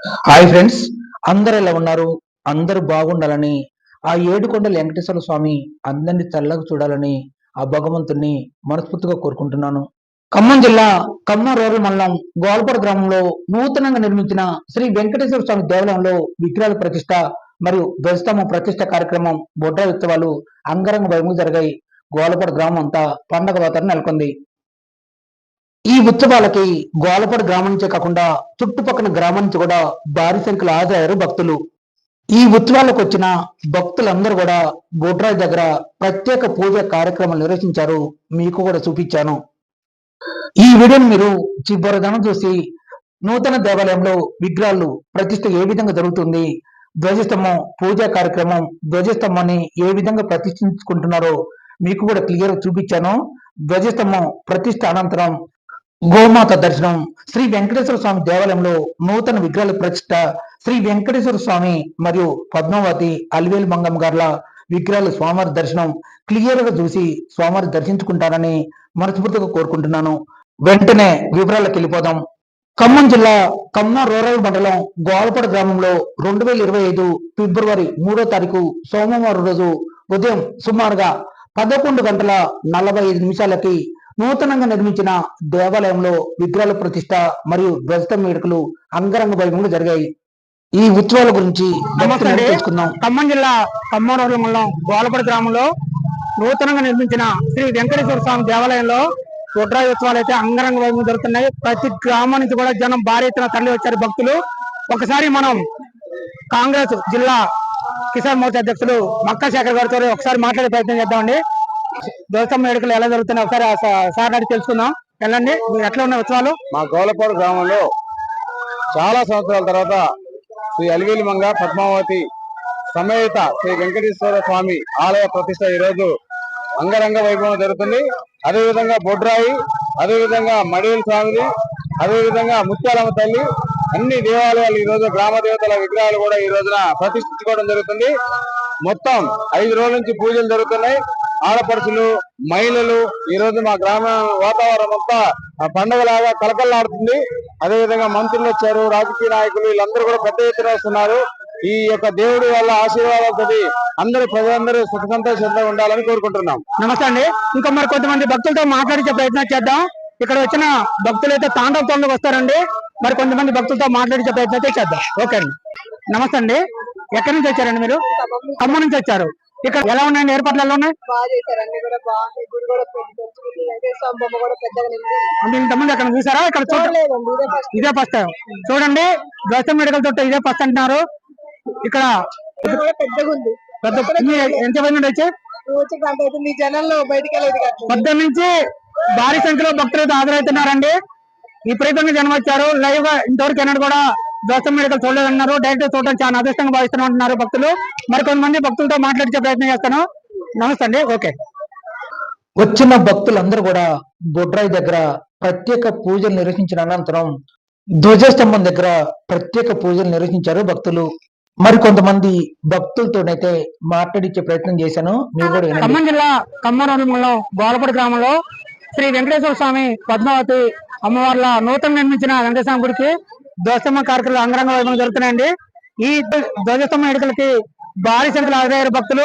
Hi friends అందరు ఎలా ఉన్నారు? అందరూ బాగుండాలని ఆ ఏడుకొండల వెంకటేశ్వర స్వామి అందరినీ చల్లగా చూడాలని ఆ భగవంతుణ్ణి మనస్ఫూర్తిగా కోరుకుంటున్నాను. ఖమ్మం జిల్లా ఖమ్మం రూరల్ మండలం గోల్పర గ్రామంలో నూతనంగా నిర్మించిన శ్రీ వెంకటేశ్వర స్వామి దేవాలయంలో విగ్రహాల ప్రతిష్ట మరియు ధ్వజస్తంభ ప్రతిష్ట కార్యక్రమం బొడ్ర ఉత్సవాలు అంగరంగ వైభవంగా జరిగాయి. గోలపూర్ గ్రామం అంతా పండగ వాతావరణం నెలకొంది. ఈ ఉత్సవాలకి గోలపాడు గ్రామం నుంచే కాకుండా చుట్టుపక్కల గ్రామం నుంచి కూడా భారీ సంఖ్యలో హాజరయ్యారు భక్తులు. ఈ ఉత్సవాలకు వచ్చిన భక్తులందరూ కూడా బొడ్రాయి దగ్గర ప్రత్యేక పూజ కార్యక్రమాలు నిర్వహించారు. మీకు కూడా చూపించాను. ఈ వీడియోను మీరు చివరిదనం చూసి నూతన దేవాలయంలో విగ్రహాలు ప్రతిష్ట ఏ విధంగా జరుగుతుంది ధ్వజస్తంభం పూజా కార్యక్రమం ధ్వజస్తంభాన్ని ఏ విధంగా ప్రతిష్ఠించుకుంటున్నారో మీకు కూడా క్లియర్ చూపించాను. ధ్వజస్తంభం ప్రతిష్ట అనంతరం గోమాత దర్శనం శ్రీ వెంకటేశ్వర స్వామి దేవాలయంలో నూతన విగ్రహాల ప్రతిష్ట శ్రీ వెంకటేశ్వర స్వామి మరియు పద్మావతి అలివేలు మంగమ్మ గార్ల విగ్రహాల స్వామివారి దర్శనం క్లియర్గా చూసి స్వామివారి దర్శించుకుంటారని మనస్ఫూర్తిగా కోరుకుంటున్నాను. వెంటనే వివరాలకు వెళ్ళిపోదాం. ఖమ్మం జిల్లా ఖమ్మం రూరల్ మండలం గోల్పడ గ్రామంలో రెండు వేల ఇరవై ఐదు ఫిబ్రవరి మూడో తారీఖు సోమవారం రోజు ఉదయం సుమారుగా పదకొండు గంటల నలభై ఐదు నిమిషాలకి నూతనంగా నిర్మించిన దేవాలయంలో విగ్రహాల ప్రతిష్ట మరియు ధ్వజస్తంభ వేడుకలు అంగరంగ వైభవంగా జరిగాయి. ఈ ఉత్సవాల గురించి. తెలుసుకుందాం. ఖమ్మం జిల్లా ఖమ్మం రోడ్ల మండలం గోలపడి గ్రామంలో నూతనంగా నిర్మించిన శ్రీ వెంకటేశ్వర స్వామి దేవాలయంలో రుద్రాయి ఉత్సవాలు అయితే అంగరంగ వైభవం జరుగుతున్నాయి. ప్రతి గ్రామం నుంచి కూడా జనం భారీ ఎత్తున తరలి వచ్చారు భక్తులు. ఒకసారి మనం కాంగ్రెస్ జిల్లా కిసాన్ మోర్చా అధ్యక్షులు మక్కా శేఖర్ గారితో ఒకసారి మాట్లాడే ప్రయత్నం చేద్దామండి. దోసం వేడుకలు ఎలా జరుగుతున్నాయి ఒకసారి ఆ సార్ అడిగి తెలుసుకుందాం. వెళ్ళండి. ఎట్లా ఉన్నాయి ఉత్సవాలు? మా గౌలపూర్ గ్రామంలో చాలా సంవత్సరాల తర్వాత శ్రీ అలివేలి మంగ పద్మావతి సమేత శ్రీ వెంకటేశ్వర స్వామి ఆలయ ప్రతిష్ట ఈ రోజు అంగరంగ వైభవం జరుగుతుంది. అదేవిధంగా బొడ్రాయి అదేవిధంగా మడివేలు స్వామిది అదేవిధంగా ముత్యాలమ్మ తల్లి అన్ని దేవాలయాలు ఈ రోజు గ్రామ దేవతల విగ్రహాలు కూడా ఈ రోజున ప్రతిష్ఠించుకోవడం జరుగుతుంది. మొత్తం ఐదు రోజుల నుంచి పూజలు జరుగుతున్నాయి. ఆడపడుచులు మహిళలు ఈ రోజు మా గ్రామ వాతావరణం అంతా ఆ పండగలాగా కలకల్లాడుతుంది అదే విధంగా మంత్రులు వచ్చారు రాజకీయ నాయకులు వీళ్ళందరూ కూడా పెద్ద ఎత్తున వస్తున్నారు. ఈ యొక్క దేవుడి వల్ల ఆశీర్వాదాలతో అందరూ ప్రజలందరూ సుఖ సంతోషంగా ఉండాలని కోరుకుంటున్నాం. నమస్తే అండి. ఇంకా మరి కొంతమంది భక్తులతో మాట్లాడించే ప్రయత్నం చేద్దాం. ఇక్కడ వచ్చిన భక్తులు అయితే తాండవ తొందరగా వస్తారండి. మరి కొంతమంది భక్తులతో మాట్లాడించే ప్రయత్నం అయితే చేద్దాం. ఓకే అండి. నమస్తే అండి. ఎక్కడి నుంచి వచ్చారండి మీరు? ఖమ్మం నుంచి వచ్చారు. ఇక్కడ ఎలా ఉన్నాయండి? ఏర్పాట్లు ఎలా ఉన్నాయి అంటే ఇంతమంది అక్కడ చూసారా? ఇక్కడ ఇదే ఫస్ట్ చూడండి. దశ మెడికల్ తోట ఇదే ఫస్ట్ అంటున్నారు. ఇక్కడ పెద్ద ఎంత మంది అయితే మీ జనంలో బయటికి వెళ్ళేది కాదు. పొద్దున్న నుంచి భారీ సంఖ్యలో భక్తులు అయితే హాజరవుతున్నారండి విపరీతంగా జనం వచ్చారు. లైవ్గా ఇంతవరకు ఎన్నడూ కూడా దోస్తం మెడికల్ చూడలేదన్నారు డైరెక్ట్ చూడడం చాలా అదృష్టంగా భావిస్తున్నా ఉంటున్నారు భక్తులు. మరి కొంతమంది భక్తులతో మాట్లాడించే ప్రయత్నం చేస్తాను. నమస్తే అండి. ఓకే. వచ్చిన భక్తులందరూ కూడా బొడ్రాయి దగ్గర ప్రత్యేక పూజలు నిర్వహించిన అనంతరం ధ్వజస్తంభం దగ్గర ప్రత్యేక పూజలు నిర్వహించారు భక్తులు. మరి కొంతమంది భక్తులతోనైతే మాట్లాడించే ప్రయత్నం చేశాను. మీరు కూడా. ఖమ్మం జిల్లా ఖమ్మం మండలం గోలపడి గ్రామంలో శ్రీ వెంకటేశ్వర స్వామి పద్మావతి అమ్మవార్ల నూతన నిర్మించిన వెంకటేశ్వర గుడికి ధ్వజస్తంభ కార్యక్రమాలు అంగరంగ వైభవం జరుగుతున్నాయండి. ఈ ధ్వ- ధ్వజస్తంభ ఎడుకలకి భారీ సంఖ్యలో హాజరయ్యారు భక్తులు.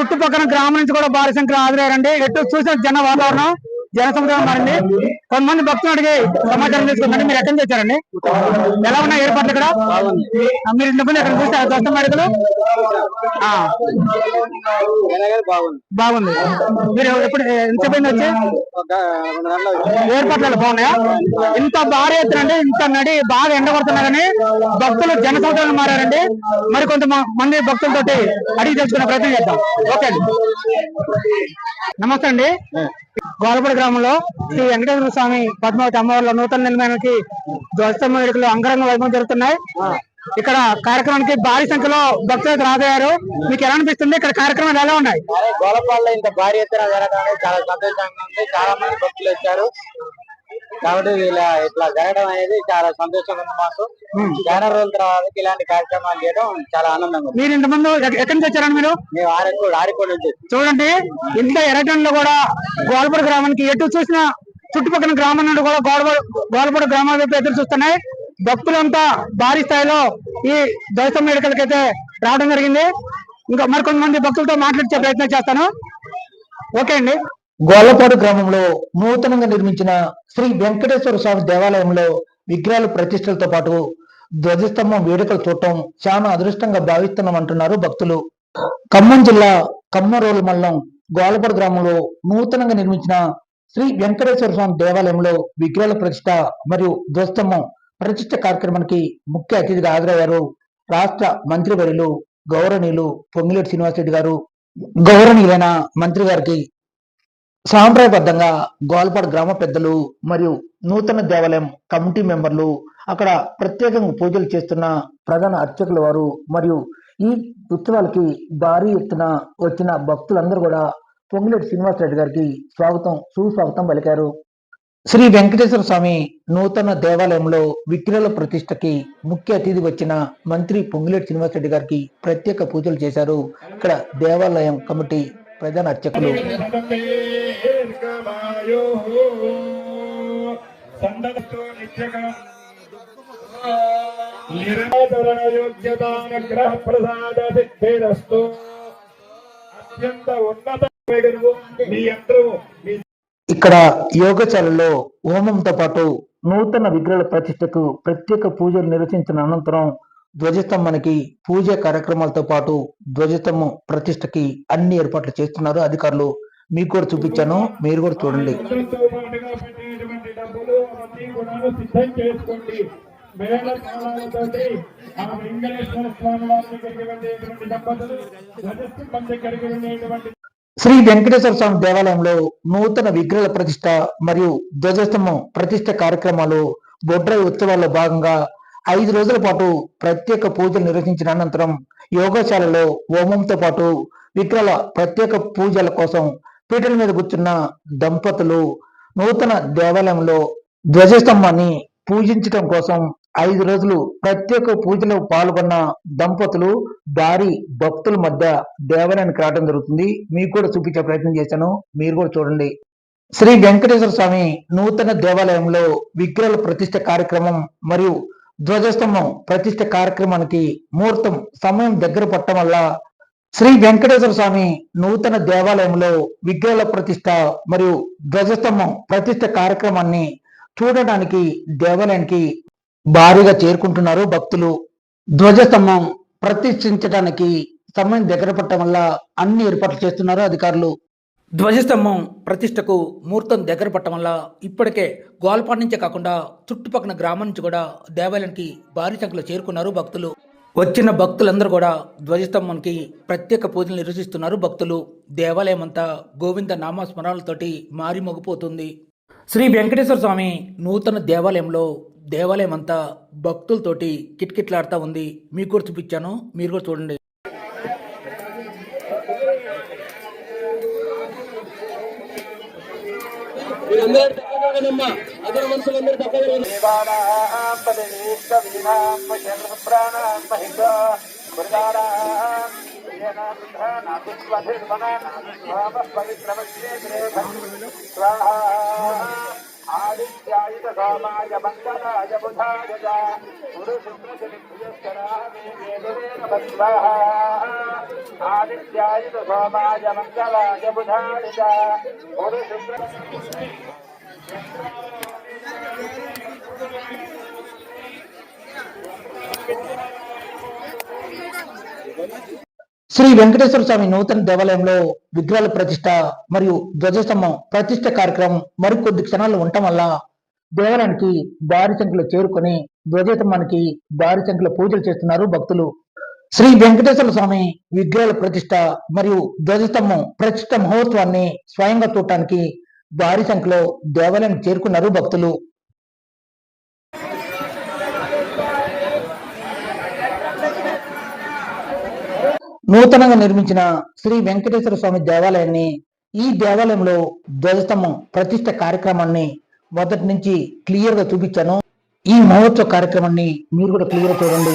చుట్టుపక్కల గ్రామం నుంచి కూడా భారీ సంఖ్యలో హాజరయ్యారండి. ఎటు చూసిన జన వాతావరణం జన సముద్రం మారింది కొంతమంది భక్తులు అడిగి సమాచారం తీసుకుందండి మీరు ఎక్కడి నుంచి వచ్చారండి ఎలా ఉన్నాయి ఏర్పాట్లు ఇక్కడ? మీరు ఇంతకుముందు ఎక్కడ చూసారు ధ్వజస్తంభ ఎడుకలు ఆ, బాగుంది. బాగుంది మీరు ఎప్పుడు వచ్చి ఒక రెండు గంటలు ఏర్పాట్లు బాగున్నాయా? ఇంత భారీ ఎత్తున ఇంత నడి బాగా ఎండ కొడుతున్నారని భక్తులు జన సముద్రంలో మారారండి. మరి కొంత మంది భక్తులతోటి అడిగి తెలుసుకునే ప్రయత్నం చేద్దాం. ఓకే అండి. నమస్తే అండి. గోలపూడి గ్రామంలో శ్రీ వెంకటేశ్వర స్వామి పద్మావతి అమ్మవారిలో నూతన నిర్మాణానికి ధ్వజస్తంభ వేడుకలు అంగరంగ వైభవం జరుగుతున్నాయి. ఇక్కడ కార్యక్రమానికి భారీ సంఖ్యలో భక్తులు రాదయ్యారు మీకు ఎలా అనిపిస్తుంది? ఇక్కడ కార్యక్రమాలు ఎలా ఉన్నాయి? గోలపాడులో ఇంత భారీ ఎత్తున జరగడం చాలా సంతోషంగా ఉంది. చాలా మంది భక్తులు వచ్చారు. కాబట్టి ఇలా ఇట్లా జరగడం అనేది చాలా సంతోషంగా ఉంది మాకు. చాలా రోజుల తర్వాత ఇలాంటి కార్యక్రమాలు చేయడం చాలా ఆనందంగా ఉంది. మీరు ఎక్క- ఎక్కడి నుంచి వచ్చారండి మీరు? మేము ఆరికోడు ఆరికోడు నుంచి చూడండి ఇంత ఎర్రటంలో కూడా గోల్పూడి గ్రామానికి ఎటు చూసినా చుట్టుపక్కల గ్రామం నుండి కూడా గోడ గోల్పూడి గ్రామాల వైపు ఎదురు చూస్తున్నాయి. భక్తులంతా భారీ స్థాయిలో ఈ దైతం వేడుకలకి అయితే రావడం జరిగింది. ఇంకా మరికొంతమంది భక్తులతో మాట్లాడే ప్రయత్నం చేస్తాను. ఓకే అండి. గోలపాడు గ్రామంలో నూతనంగా నిర్మించిన శ్రీ వెంకటేశ్వర స్వామి దేవాలయంలో విగ్రహాల ప్రతిష్టలతో పాటు ధ్వజస్తంభం వేడుకలు చూడటం చాలా అదృష్టంగా భావిస్తున్నామంటున్నారు భక్తులు. ఖమ్మం జిల్లా కమ్మరోలు మల్లం గోలపాడు గ్రామంలో నూతనంగా నిర్మించిన శ్రీ వెంకటేశ్వర స్వామి దేవాలయంలో విగ్రహాల ప్రతిష్ట మరియు ధ్వస్తమం ప్రతిష్ట కార్యక్రమానికి ముఖ్య అతిథిగా హాజరయ్యారు రాష్ట్ర మంత్రివర్యులు గౌరవనీయులు పొంగిలేటి శ్రీనివాసరెడ్డి గారు గౌరవనీయులైన మంత్రి గారికి సాంప్రదాయబద్ధంగా గోల్పాడ గ్రామ పెద్దలు మరియు నూతన దేవాలయం కమిటీ మెంబర్లు అక్కడ ప్రత్యేకంగా పూజలు చేస్తున్న ప్రధాన అర్చకుల వారు మరియు ఈ ఉత్సవాలకి భారీ ఎత్తున వచ్చిన భక్తులందరూ కూడా పొంగులేటి శ్రీనివాసరెడ్డి గారికి స్వాగతం సుస్వాగతం పలికారు. శ్రీ వెంకటేశ్వర స్వామి నూతన దేవాలయంలో విగ్రహాల ప్రతిష్టకి ముఖ్య అతిథి వచ్చిన మంత్రి పొంగులేటి శ్రీనివాసరెడ్డి గారికి ప్రత్యేక పూజలు చేశారు. ఇక్కడ దేవాలయం కమిటీ ప్రధాన అర్చకులు. ప్రసాద సిద్ధిరస్తు అత్యంత ఉన్నత ఇక్కడ యోగశాలలో హోమంతో పాటు నూతన విగ్రహాల ప్రతిష్టకు ప్రత్యేక పూజలు నిర్వహించిన అనంతరం ధ్వజస్తంభానికి పూజ కార్యక్రమాలతో పాటు ధ్వజస్తంభం ప్రతిష్టకి అన్ని ఏర్పాట్లు చేస్తున్నారు. అధికారులు మీకు కూడా చూపించాను. మీరు కూడా చూడండి. అందరితో పాటుగా పెట్టేటువంటి డబ్బులు అవన్నీ కూడా సిద్ధం చేసుకోండి. మేళ తాళాలతోటి ఆ వెంకటేశ్వర స్వామి వారి దగ్గరికి వెళ్ళేటువంటి దంపతులు ధ్వజస్తంభం దగ్గరికి వెళ్ళేటువంటి శ్రీ వెంకటేశ్వర స్వామి దేవాలయంలో నూతన విగ్రహాల ప్రతిష్ట మరియు ధ్వజస్తంభం ప్రతిష్ట కార్యక్రమాలు బొడ్రాయి ఉత్సవాల్లో భాగంగా ఐదు రోజుల పాటు ప్రత్యేక పూజలు నిర్వహించిన అనంతరం యోగశాలలో హోమంతో పాటు విగ్రహాల ప్రత్యేక పూజల కోసం పీటల మీద కూర్చున్న దంపతులు నూతన దేవాలయంలో ధ్వజస్తంభాన్ని పూజించడం కోసం ఐదు రోజులు ప్రత్యేక పూజలో పాల్గొన్న దంపతులు దారి భక్తుల మధ్య దేవాలయానికి రావడం జరుగుతుంది. మీకు కూడా చూపించే ప్రయత్నం చేశాను. మీరు కూడా చూడండి. శ్రీ వెంకటేశ్వర స్వామి నూతన దేవాలయంలో విగ్రహాల ప్రతిష్ట కార్యక్రమం మరియు ధ్వజస్తంభం ప్రతిష్ట కార్యక్రమానికి ముహూర్తం సమయం దగ్గర పట్టడం వల్ల శ్రీ వెంకటేశ్వర స్వామి నూతన దేవాలయంలో విగ్రహాల ప్రతిష్ట మరియు ధ్వజస్తంభం ప్రతిష్ట కార్యక్రమాన్ని చూడడానికి దేవాలయానికి భారీగా చేరుకుంటున్నారు. భక్తులు ధ్వజస్తంభం ప్రతిష్ఠించడానికి సమయం దగ్గర పట్టడం వల్ల అన్ని ఏర్పాట్లు చేస్తున్నారు అధికారులు. ధ్వజస్తంభం ప్రతిష్టకు ముహూర్తం దగ్గర పట్టడం వల్ల ఇప్పటికే గోల్పాడ్ నుంచే కాకుండా చుట్టుపక్కల గ్రామం నుంచి కూడా దేవాలయానికి భారీ సంఖ్యలో చేరుకున్నారు భక్తులు. వచ్చిన భక్తులందరూ కూడా ధ్వజస్తంభానికి ప్రత్యేక పూజలు నిర్వహిస్తున్నారు భక్తులు. దేవాలయం అంతా గోవింద నామస్మరణలతోటి మారిమోగిపోతుంది. శ్రీ వెంకటేశ్వర స్వామి నూతన దేవాలయంలో దేవాలయం అంతా భక్తులతోటి కిటకిట్లాడుతూ ఉంది మీకు కూడా చూపించాను మీరు కూడా చూడండి ఆదిత్యాయుధ సోమాయ మంగళాయ బుధాయ గురు ఆదిత్యాయుధ సోమాయ మంగళాయ బుధాయ గురు శుక్ర శ్రీ వెంకటేశ్వర స్వామి నూతన దేవాలయంలో విగ్రహాల ప్రతిష్ట మరియు ధ్వజస్తంభం ప్రతిష్ట కార్యక్రమం మరికొద్ది క్షణాలు ఉండటం వల్ల దేవాలయానికి భారీ సంఖ్యలో చేరుకొని ధ్వజస్తంభానికి భారీ సంఖ్యలో పూజలు చేస్తున్నారు భక్తులు. శ్రీ వెంకటేశ్వర స్వామి విగ్రహాల ప్రతిష్ట మరియు ధ్వజస్తంభం ప్రతిష్ట మహోత్సవాన్ని స్వయంగా చూడటానికి భారీ సంఖ్యలో దేవాలయానికి చేరుకున్నారు భక్తులు. నూతనంగా నిర్మించిన శ్రీ వెంకటేశ్వర స్వామి దేవాలయాన్ని ఈ దేవాలయంలో ధ్వజస్తంభం ప్రతిష్ట కార్యక్రమాన్ని మొదటి నుంచి క్లియర్గా చూపించాను. ఈ మహోత్సవ కార్యక్రమాన్ని మీరు కూడా క్లియర్ చూడండి.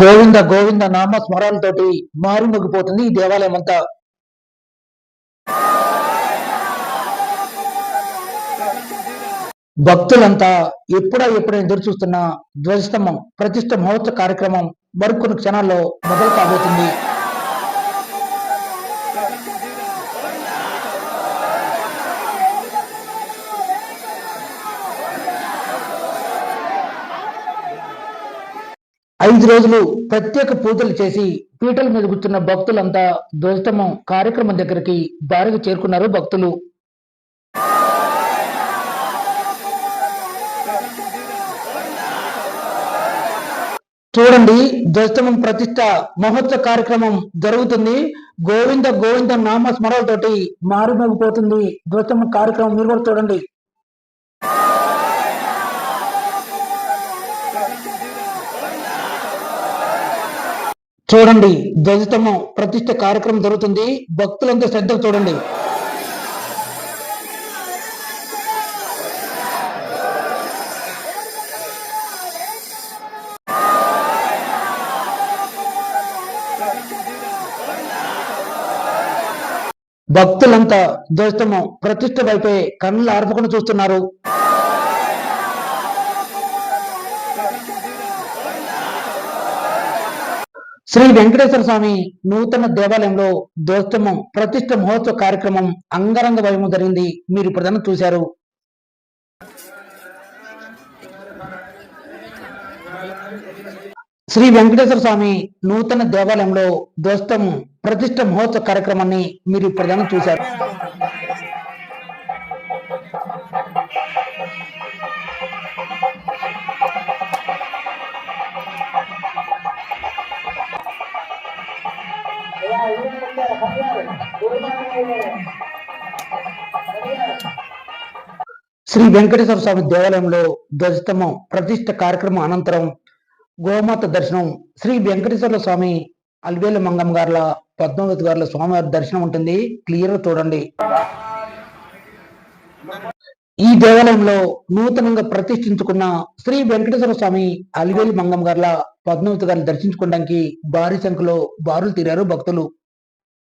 గోవింద గోవింద నామ స్మరాలతోటి మారుమోగిపోతుంది ఈ దేవాలయం అంతా. భక్తులంతా ఎప్పుడా ఎప్పుడైనా ఎదురు చూస్తున్న ధ్వజస్తంభం ప్రతిష్ట మహోత్సవ కార్యక్రమం మరికొన్ని క్షణాల్లో మొదలు కాబోతుంది. ఐదు రోజులు ప్రత్యేక పూజలు చేసి పీటల మీద కూర్చున్న భక్తులంతా ధ్వజతమం కార్యక్రమం దగ్గరికి దారికి చేరుకున్నారు భక్తులు. చూడండి ధ్వజతమం ప్రతిష్ట మహోత్సవ కార్యక్రమం జరుగుతుంది. గోవింద గోవింద నామ స్మరణతోటి మారుమోగిపోతుంది ధ్వజస్తంభం కార్యక్రమం. మీరు కూడా చూడండి. చూడండి ధ్వజతమం ప్రతిష్ట కార్యక్రమం జరుగుతుంది. భక్తులంతా శ్రద్ధ చూడండి. భక్తులంతా ధ్వజతమం ప్రతిష్ట వైపే కన్నులు ఆర్పకుండా చూస్తున్నారు. శ్రీ వెంకటేశ్వర స్వామి నూతన దేవాలయంలో ధ్వజస్తంభం ప్రతిష్ట మహోత్సవ కార్యక్రమం అంగరంగ వైభవం జరిగింది. మీరు ఇప్పుడు చూశారు. శ్రీ వెంకటేశ్వర స్వామి నూతన దేవాలయంలో ధ్వజస్తంభం ప్రతిష్ట మహోత్సవ కార్యక్రమాన్ని మీరు ఇప్పుడు చూశారు. శ్రీ వెంకటేశ్వర స్వామి దేవాలయంలో ధ్వజస్తంభం ప్రతిష్ట కార్యక్రమం అనంతరం గోమాత దర్శనం శ్రీ వెంకటేశ్వర స్వామి అల్వేలు మంగమ్మ గారుల పద్మావతి గారుల స్వామివారి దర్శనం ఉంటుంది. క్లియర్గా చూడండి. ఈ దేవాలయంలో నూతనంగా ప్రతిష్ఠించుకున్న శ్రీ వెంకటేశ్వర స్వామి అలివేలు మంగం గారిల పద్మావతి గారిని దర్శించుకోవడానికి భారీ సంఖ్యలో బారులు తీరారు భక్తులు.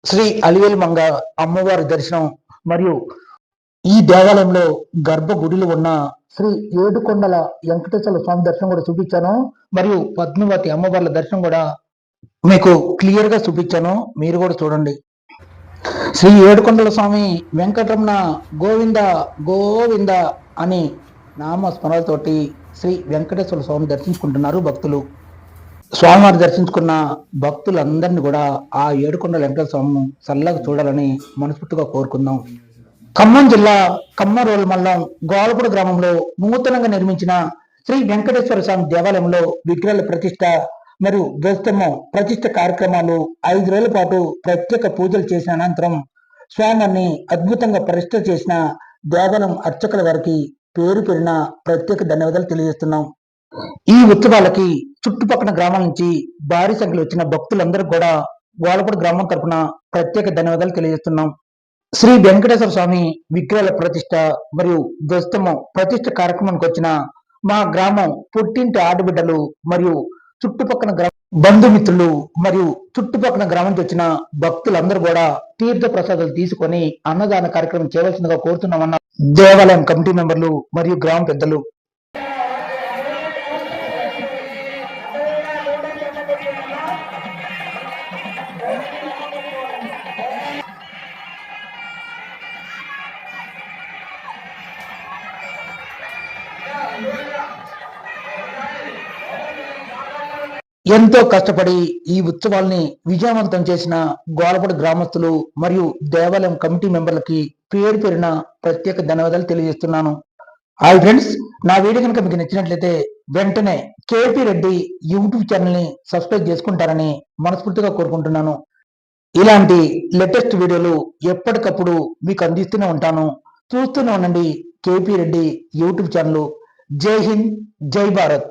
శ్రీ అలివేలు మంగ అమ్మవారి దర్శనం మరియు ఈ దేవాలయంలో గర్భగుడిలో ఉన్న శ్రీ ఏడుకొండల వెంకటేశ్వర స్వామి దర్శనం కూడా చూపించాను. మరియు పద్మావతి అమ్మవార్ల దర్శనం కూడా మీకు క్లియర్గా చూపించాను. మీరు కూడా చూడండి. శ్రీ ఏడుకొండల స్వామి వెంకటరమణ గోవింద గోవింద అని నామ స్మరణతోటి శ్రీ వెంకటేశ్వర స్వామి దర్శించుకుంటున్నారు భక్తులు. స్వామివారిని దర్శించుకున్న భక్తులందరినీ కూడా ఆ ఏడుకొండల వెంకటేశ్వర స్వామి చల్లగా చూడాలని మనస్ఫూర్తిగా కోరుకుందాం. ఖమ్మం జిల్లా కమ్మరోల్ మండలం గోలపూడి గ్రామంలో నూతనంగా నిర్మించిన శ్రీ వెంకటేశ్వర స్వామి దేవాలయంలో విగ్రహాల ప్రతిష్ట మరియు ధ్వజస్తంభం ప్రతిష్ట కార్యక్రమాలు ఐదు రోజుల పాటు ప్రత్యేక పూజలు చేసిన అనంతరం స్వామిని అద్భుతంగా ప్రతిష్ట చేసిన దేవాలయం అర్చకుల వారికి పేరు పేరిన ప్రత్యేక ధన్యవాదాలు తెలియజేస్తున్నాం. ఈ ఉత్సవాలకి చుట్టుపక్కల గ్రామాల నుంచి భారీ సంఖ్యలో వచ్చిన భక్తులందరూ కూడా గోలపూడి గ్రామం తరపున ప్రత్యేక ధన్యవాదాలు తెలియజేస్తున్నాం. శ్రీ వెంకటేశ్వర స్వామి విగ్రహాల ప్రతిష్ట మరియు ధ్వస్తమం ప్రతిష్ట కార్యక్రమానికి వచ్చిన మా గ్రామం పుట్టింటి ఆడబిడ్డలు మరియు చుట్టుపక్కల గ్రామ బంధుమిత్రులు మరియు చుట్టుపక్కల గ్రామం వచ్చిన భక్తులందరూ కూడా తీర్థ ప్రసాదాలు తీసుకొని అన్నదాన కార్యక్రమం చేయవలసిందిగా కోరుతున్నామన్న దేవాలయం కమిటీ మెంబర్లు మరియు గ్రామ పెద్దలు ఎంతో కష్టపడి ఈ ఉత్సవాల్ని విజయవంతం చేసిన గోలపడి గ్రామస్తులు మరియు దేవాలయం కమిటీ మెంబర్లకి పేరు పేరున ప్రత్యేక ధన్యవాదాలు తెలియజేస్తున్నాను. హాయ్ ఫ్రెండ్స్ నా వీడియో కనుక మీకు నచ్చినట్లయితే వెంటనే కేపీ రెడ్డి యూట్యూబ్ ఛానల్ని సబ్స్క్రైబ్ చేసుకుంటారని మనస్ఫూర్తిగా కోరుకుంటున్నాను. ఇలాంటి లేటెస్ట్ వీడియోలు ఎప్పటికప్పుడు మీకు అందిస్తూనే ఉంటాను. చూస్తూనే ఉండండి కేపీ రెడ్డి యూట్యూబ్ ఛానల్. జై హింద్ జై భారత్.